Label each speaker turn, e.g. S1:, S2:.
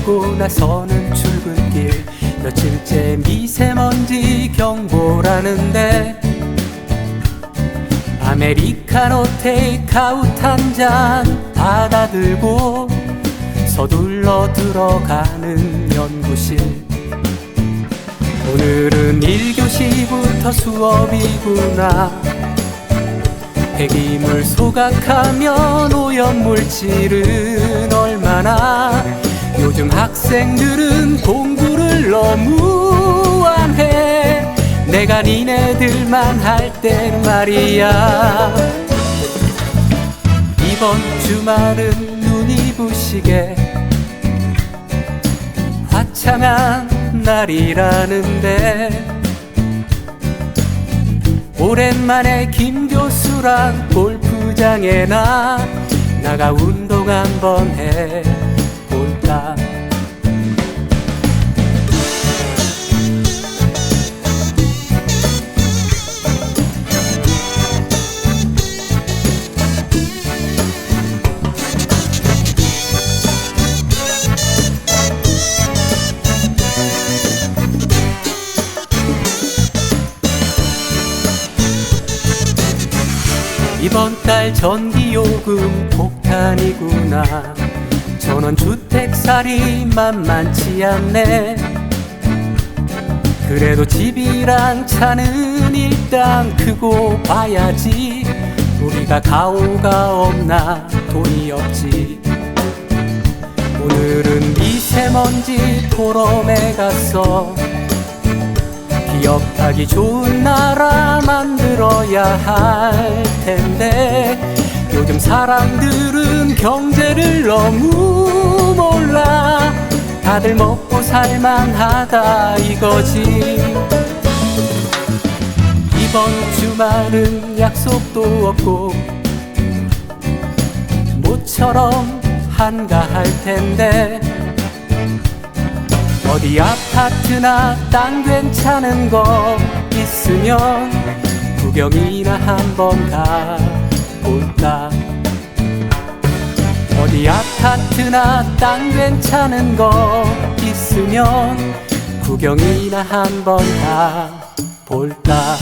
S1: 문 걸고 나서는 출근길. 며칠째 미세먼지 경보라는데 아메리카노 테이크아웃 한 잔 받아들고 서둘러 들어가는 연구실. 오늘은 1교시부터 수업이구나. 폐기물 소각하면 오염물질은 얼마나 요즘 학생들은 공부를 너무 안 해. 내가 니네들만 할 땐 말이야. 이번 주말은 눈이 부시게. 화창한 날이라는데. 오랜만에 김 교수랑 골프장에 나 나가 운동 한번 해 이번 달 전기요금 폭탄이구나. 전원 주택살이 만만치 않네. 그래도 집이랑 차는 일단 크고 봐야지. 우리가 가오가 없나 돈이 없지. 오늘은 미세먼지 포럼에 갔어 기억하기 좋은 나라 만들어야 할 요즘 사람들은 경제를 너무 몰라. 다들 먹고 살만하다 이거지. 이번 주말은 약속도 없고 모처럼 한가할 텐데. 어디 아파트나 땅 괜찮은 거 있으면 구경이나 한번 가볼까 어디 아파트나 땅 괜찮은 거 있으면 구경이나 한번 가볼까